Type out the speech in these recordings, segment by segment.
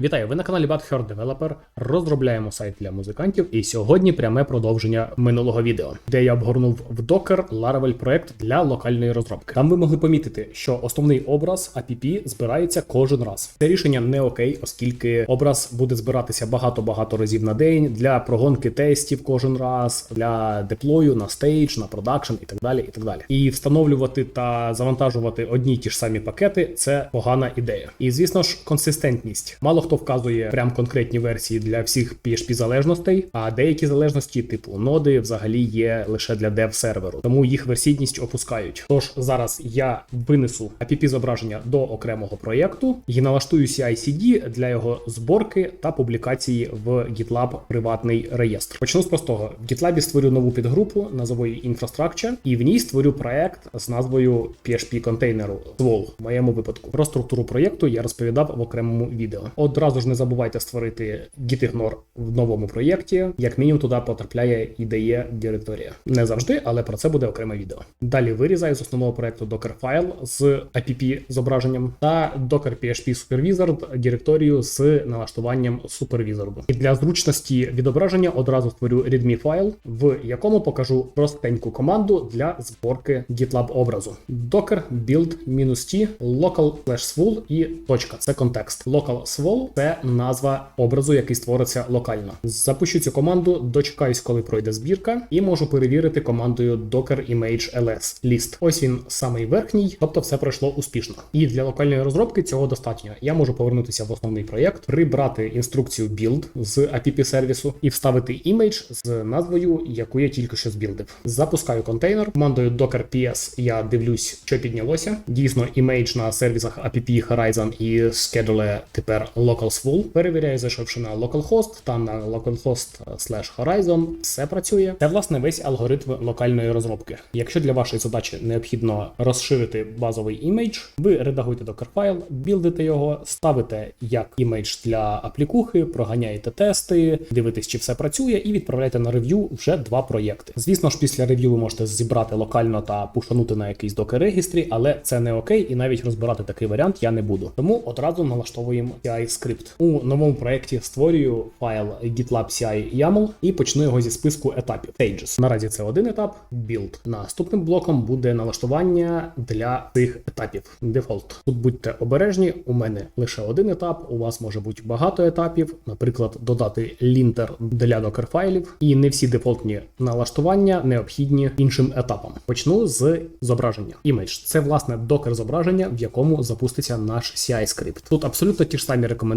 Вітаю, ви на каналі Bad Heart Developer. Розробляємо сайт для музикантів, і сьогодні пряме продовження минулого відео, де я обгорнув в Docker Laravel проект для локальної розробки. Там ви могли помітити, що основний образ APP збирається кожен раз. Це рішення не окей, оскільки образ буде збиратися багато-багато разів на день для прогонки тестів кожен раз, для деплою на стейдж, на продакшн і так далі. І так далі. І встановлювати та завантажувати одні й ті ж самі пакети це погана ідея. І звісно ж, консистентність. Мало хто вказує прям конкретні версії для всіх PHP залежностей, а деякі залежності, типу ноди, взагалі є лише для дев серверу, тому їх версійність опускають. Тож зараз я винесу APP зображення до окремого проєкту і налаштую CI-CD для його зборки та публікації в GitLab приватний реєстр. Почну з простого: в GitLab створю нову підгрупу, назову її Infrastructure, і в ній створю проект з назвою PHP контейнеру Swol. В моєму випадку про структуру проєкту я розповідав в окремому відео. Одразу ж не забувайте створити gitignore в новому проєкті. Як мінімум туди потрапляє IDE директорія. Не завжди, але про це буде окреме відео. Далі вирізаю з основного проєкту Docker файл з APP зображенням та Docker PHP Superwizard директорію з налаштуванням Superwizard. І для зручності відображення одразу створю readme файл, в якому покажу простеньку команду для зборки GitLab образу. Docker build -t local svol і точка. Це контекст. Local це назва образу, який створиться локально. Запущу цю команду, дочекаюсь, коли пройде збірка, і можу перевірити командою docker image ls list. Ось він самий верхній, тобто все пройшло успішно. І для локальної розробки цього достатньо. Я можу повернутися в основний проєкт, прибрати інструкцію build з app сервісу і вставити імідж з назвою, яку я тільки що збілдив. Запускаю контейнер. Командою docker ps я дивлюсь, що піднялося. Дійсно, імейдж на сервісах app Horizon і schedule тепер localsful. Перевіряю, зайшовши на localhost, там на localhost slash Horizon все працює. Це власне весь алгоритм локальної розробки. Якщо для вашої задачі необхідно розширити базовий імейдж, ви редагуєте docker файл, білдите його, ставите як імейдж для аплікухи, проганяєте тести, дивитесь, чи все працює, і відправляєте на рев'ю вже два проєкти. Звісно ж, після рев'ю ви можете зібрати локально та пушанути на якийсь докер регістрі, але це не окей, і навіть розбирати такий варіант я не буду. Тому одразу налаштовуємо CI скрипт. У новому проєкті створюю файл GitLab CI YAML і почну його зі списку етапів. Stages. Наразі це один етап, build. Наступним блоком буде налаштування для цих етапів. Дефолт. Тут будьте обережні, у мене лише один етап, у вас може бути багато етапів, наприклад, додати лінтер для докер файлів, і не всі дефолтні налаштування необхідні іншим етапам. Почну з зображення. Image. це власне докер зображення, в якому запуститься наш CI скрипт. Тут абсолютно ті ж самі рекомендації,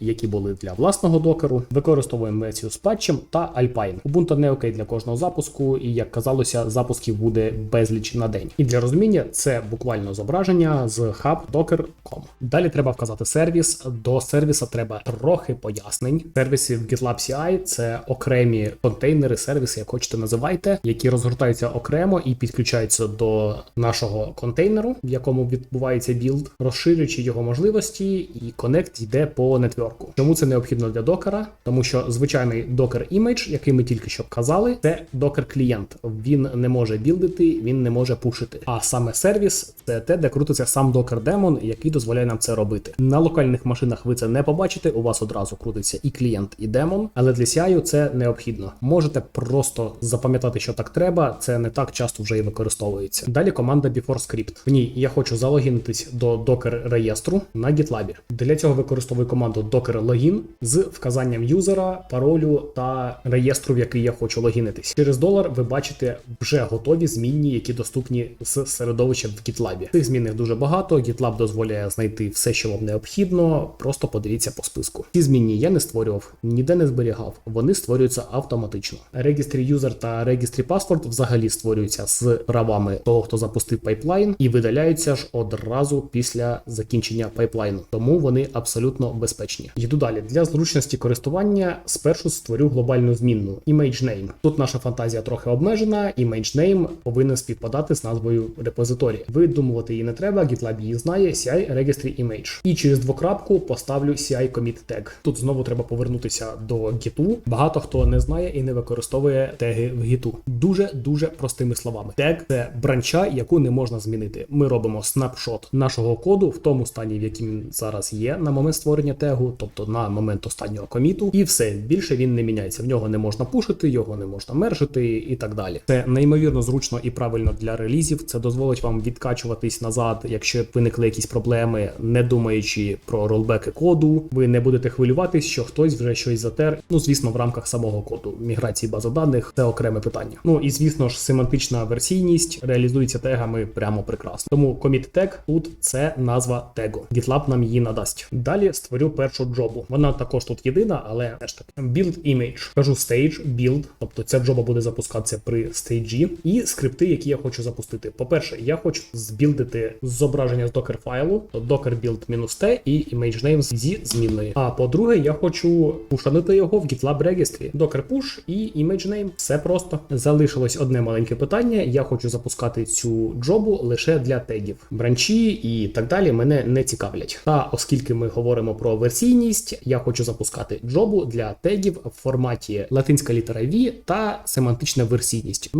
які були для власного докеру. Використовуємо версію з патчем та Alpine. Ubuntu не окей для кожного запуску, і як казалося, запусків буде безліч на день. І для розуміння це буквально зображення з hub.docker.com. Далі треба вказати сервіс. До сервіса треба трохи пояснень. Сервіси в GitLab CI це окремі контейнери, сервіси, як хочете називайте, які розгортаються окремо і підключаються до нашого контейнеру, в якому відбувається білд, розширюючи його можливості, і конект йде по нетворку. Чому це необхідно для докера? Тому що звичайний Docker Image, який ми тільки що казали, це Docker клієнт. Він не може білдити, він не може пушити. А саме сервіс це те, де крутиться сам Daemon, який дозволяє нам це робити. На локальних машинах ви це не побачите. У вас одразу крутиться і клієнт, і демон, але для CI це необхідно. Можете просто запам'ятати, що так треба. Це не так часто вже і використовується. Далі команда BeforeScript. В ній я хочу залогінитись до Docker реєстру на GitLab. Для цього використовую команду docker login з вказанням юзера, паролю та реєстру, в який я хочу логінитись. Через долар ви бачите вже готові змінні, які доступні з середовища в GitLab. Цих змінних дуже багато. GitLab дозволяє знайти все, що вам необхідно. Просто подивіться по списку. Ці змінні я не створював, ніде не зберігав. Вони створюються автоматично. Регістрі юзер та регістрі паспорт взагалі створюються з правами того, хто запустив пайплайн, і видаляються ж одразу після закінчення пайплайну. Тому вони абсолютно безпечні. Йду далі для зручності користування. Спершу створю глобальну змінну image name. Тут наша фантазія трохи обмежена. Image name повинен співпадати з назвою репозиторія. Видумувати її не треба. GitLab її знає. CI Registry Image. І через двокрапку поставлю CI commit tag. Тут знову треба повернутися до Git. Багато хто не знає і не використовує теги в Git. Дуже дуже простими словами. Тег це бранча, яку не можна змінити. Ми робимо снапшот нашого коду в тому стані, в якому він зараз є на момент створення створення тегу, тобто на момент останнього коміту, і все більше він не міняється. В нього не можна пушити, його не можна мержити і так далі. Це неймовірно зручно і правильно для релізів. Це дозволить вам відкачуватись назад, якщо виникли якісь проблеми, не думаючи про ролбеки коду. Ви не будете хвилюватись, що хтось вже щось затер. Ну звісно, в рамках самого коду міграції бази даних це окреме питання. Ну і звісно ж, семантична версійність реалізується тегами прямо прекрасно. Тому commit tag тут це назва тегу. GitLab нам її надасть. Далі створю першу джобу. Вона також тут єдина, але теж таки build image. Кажу stage, build, тобто ця джоба буде запускатися при стейджі, і скрипти, які я хочу запустити. По-перше, я хочу збілдити зображення з докер файлу, docker build -t і image name зі змінною. А по-друге, я хочу пушанити його в GitLab регістрі. Docker push і image name. Все просто. Залишилось одне маленьке питання. Я хочу запускати цю джобу лише для тегів. Бранчі і так далі мене не цікавлять. Та оскільки ми говоримо про версійність, я хочу запускати джобу для тегів в форматі латинська літера V та семантична версійність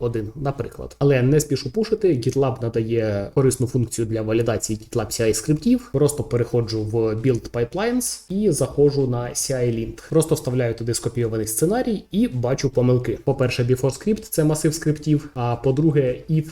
001, наприклад. Але не спішу пушити. GitLab надає корисну функцію для валідації GitLab CI скриптів. Просто переходжу в Build Pipelines і заходжу на CI Lint. Просто вставляю туди скопійований сценарій і бачу помилки. По-перше, before script це масив скриптів. А по-друге, if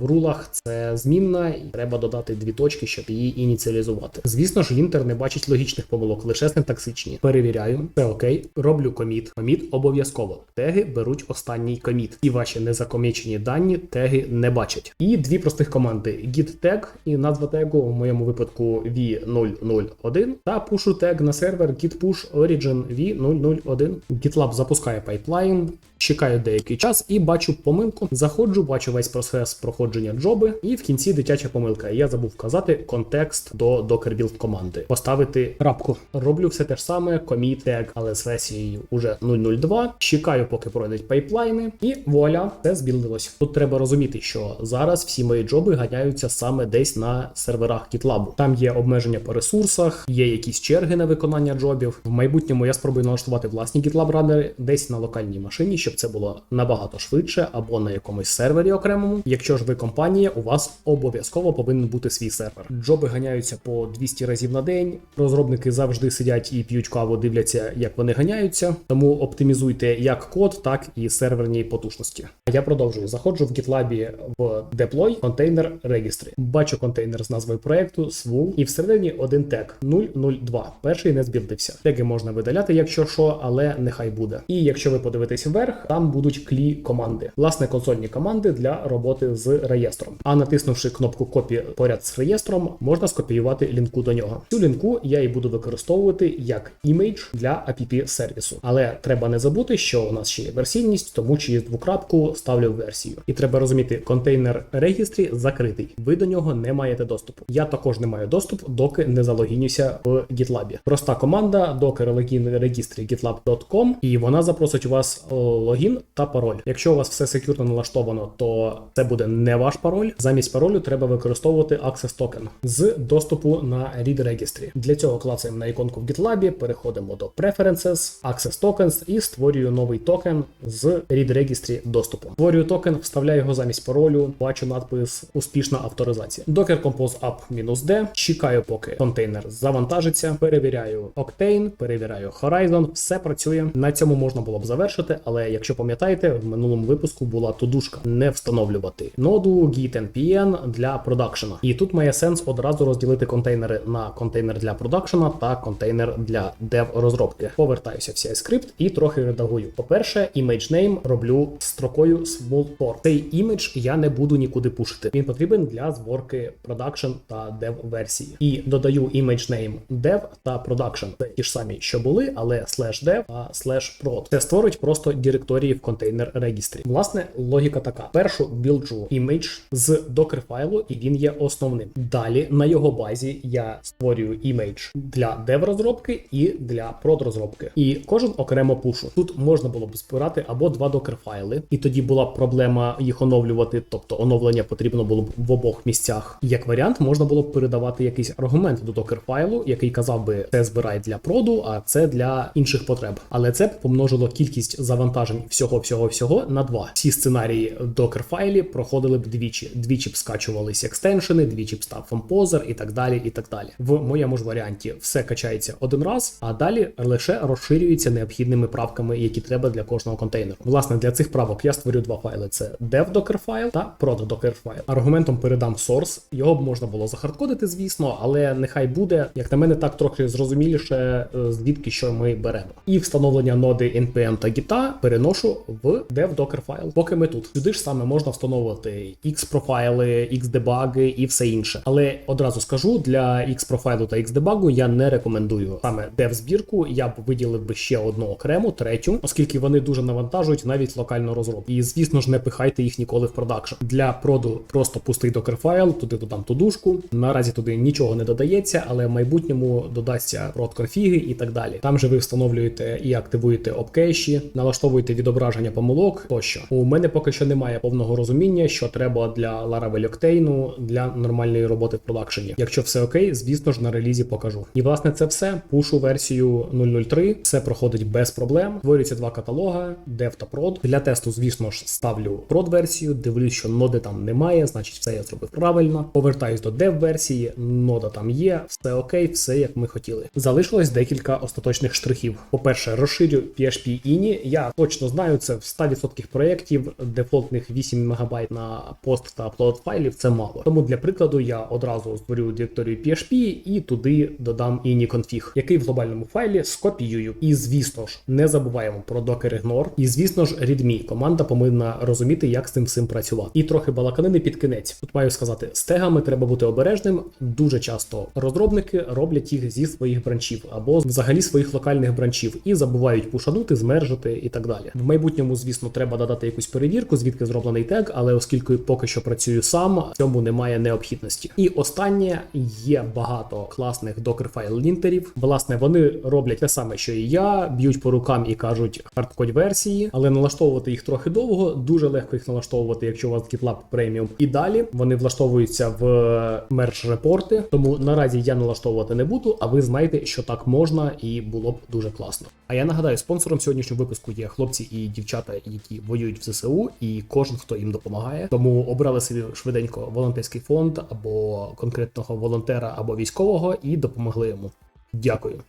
в рулах це змінна, і треба додати дві точки, щоб її ініціалізувати. Звісно ж, лінтер не бачить логічних помилок, лише синтаксичні. Перевіряю, це окей. Роблю коміт. Коміт обов'язково. Теги беруть останній коміт. І ваші незакомічені дані теги не бачать. І дві простих команди: git tag і назва тегу в моєму випадку v001 та пушу тег на сервер git push origin v001. GitLab запускає пайплайн. Чекаю деякий час і бачу помилку. Заходжу, бачу весь процес проходження джоби, і в кінці дитяча помилка. Я забув вказати контекст до Docker build команди. Поставити крапку. Роблю все те ж саме, commit tag, але з версією уже 002. Чекаю, поки пройдуть пайплайни, і вуаля, це збілдилось. Тут треба розуміти, що зараз всі мої джоби ганяються саме десь на серверах GitLab. Там є обмеження по ресурсах, є якісь черги на виконання джобів. В майбутньому я спробую налаштувати власні GitLab ранери десь на локальній машині, щоб це було набагато швидше або на якомусь сервері окремому. Якщо ж ви компанія, у вас обов'язково повинен бути свій сервер. Джоби ганяються по 200 разів на день. Розробники завжди сидять і п'ють каву, дивляться, як вони ганяються. Тому оптимізуйте як код, так і серверні потужності. Я продовжую. Заходжу в GitLab в Deploy контейнер регістрі. Бачу контейнер з назвою проекту, svul, і всередині один тег 002. Перший не збілдився. Теги можна видаляти, якщо що, але нехай буде. І якщо ви подивитесь вверх, там будуть клі команди, власне, консольні команди для роботи з реєстром. А натиснувши кнопку копі поряд з реєстром, можна скопіювати лінку до нього. Цю лінку я і буду використовувати як імідж для app сервісу. Але треба не забути, що у нас ще є версійність, тому через двокрапку ставлю версію. І треба розуміти, контейнер регістрі закритий. Ви до нього не маєте доступу. Я також не маю доступ, доки не залогінюся в GitLab. Проста команда docker login регістрі gitlab.com, і вона запросить у вас логін та пароль. Якщо у вас все секюрно налаштовано, то це буде не ваш пароль. Замість паролю треба використовувати Access Token з доступу на Read Registry. Для цього клацаємо на іконку в GitLab, переходимо до Preferences, Access Tokens і створюю новий токен з Read Registry доступу. Створюю токен, вставляю його замість паролю, бачу надпис Успішна авторизація. Docker Compose App-D. Чекаю, поки контейнер завантажиться. Перевіряю Octane, перевіряю Horizon. Все працює. На цьому можна було б завершити, але якщо пам'ятаєте, в минулому випуску була тудушка не встановлювати ноду Git npm для продакшена. І тут має сенс одразу розділити контейнери на контейнер для продакшена та контейнер для дев розробки. Повертаюся в CI скрипт і трохи редагую. По-перше, image name роблю строкою small port. Цей імідж я не буду нікуди пушити. Він потрібен для зборки продакшн та дев версії. І додаю image name dev та production. Це ті ж самі, що були, але slash dev та slash prod. Це створить просто директорії в контейнер регістрі. Власне, логіка така: першу білджу імідж з докер файлу, і він є основним. Далі на його базі я створюю імідж для дев розробки і для прод розробки. І кожен окремо пушу. Тут можна було б збирати або два докер файли, і тоді була б проблема їх оновлювати, тобто оновлення потрібно було б в обох місцях. Як варіант, можна було б передавати якийсь аргумент до докер файлу, який казав би, це збирай для проду, а це для інших потреб. Але це б помножило кількість завантажень всього всього всього на два. Всі сценарії докер файлі проходили б двічі. Двічі б скачувались екстеншени, двічі б став фомпозер і так далі. І так далі. В моєму ж варіанті все качається один раз, а далі лише розширюється необхідними правками, які треба для кожного контейнеру. Власне, для цих правок я створю два файли: це dev docker файл та prod docker файл. Аргументом передам source. Його б можна було захардкодити, звісно, але нехай буде, як на мене, так трохи зрозуміліше, е, звідки що ми беремо. І встановлення ноди npm та git переношу в dev docker файл. Поки ми тут. Сюди ж саме можна встановити x профайли, x дебаги і все інше. Але одразу скажу, для x профайлу та x дебагу я не рекомендую саме dev збірку. Я б виділив би ще одну окрему, третю, оскільки вони дуже навантажують навіть локальну розробку. І звісно ж, не пихайте їх ніколи в продакшн. Для проду просто пустий докер файл, туди додам тудушку. Наразі туди нічого не додається, але в майбутньому додасться прод конфіги і так далі. Там же ви встановлюєте і активуєте обкеші, налаштовуєте відображення помилок тощо. У мене поки що немає повного розуміння, що треба для Laravel Octane для нормальної роботи в продакшені. Якщо все окей, звісно ж на релізі покажу. І власне це все. Пушу версію 003, все проходить без проблем. Створюються два каталога, Dev та Prod. Для тесту, звісно ж, ставлю prod версію, дивлюсь, що ноди там немає, значить все я зробив правильно. Повертаюсь до dev версії, нода там є, все окей, все як ми хотіли. Залишилось декілька остаточних штрихів. По-перше, розширю PHP INI. Я точно знаю, це в 100% проєктів дефолтних 8 МБ на пост та аплод файлів це мало. Тому для прикладу я одразу створю директорію PHP і туди додам config, який в глобальному файлі скопіюю. І звісно ж, не забуваємо про docker ignore. І звісно ж, readme. Команда повинна розуміти, як з цим всім працювати. І трохи балаканини під кінець. Тут маю сказати, з тегами треба бути обережним. Дуже часто розробники роблять їх зі своїх бранчів або взагалі своїх локальних бранчів і забувають пушанути, змержити і так далі. В майбутньому, звісно, треба додати якусь перевірку, звідки зроблений тег, але оскільки поки що працюю сам, в цьому немає необхідності. І останнє є багато класних докер файл лінтерів. Власне, вони роблять те саме, що і я, б'ють по рукам і кажуть хардкодь версії, але налаштовувати їх трохи довго. Дуже легко їх налаштовувати, якщо у вас GitLab Premium. І далі вони влаштовуються в мерж репорти. Тому наразі я налаштовувати не буду, а ви знаєте, що так можна і було б дуже класно. А я нагадаю, спонсором сьогоднішнього випуску є хлопці і дівчата, які воюють в ЗСУ, і кожен, хто їм допомагає. Тому обрали собі швиденько волонтерський фонд або конкретного волонтера або військового і допомогли йому. Дякую.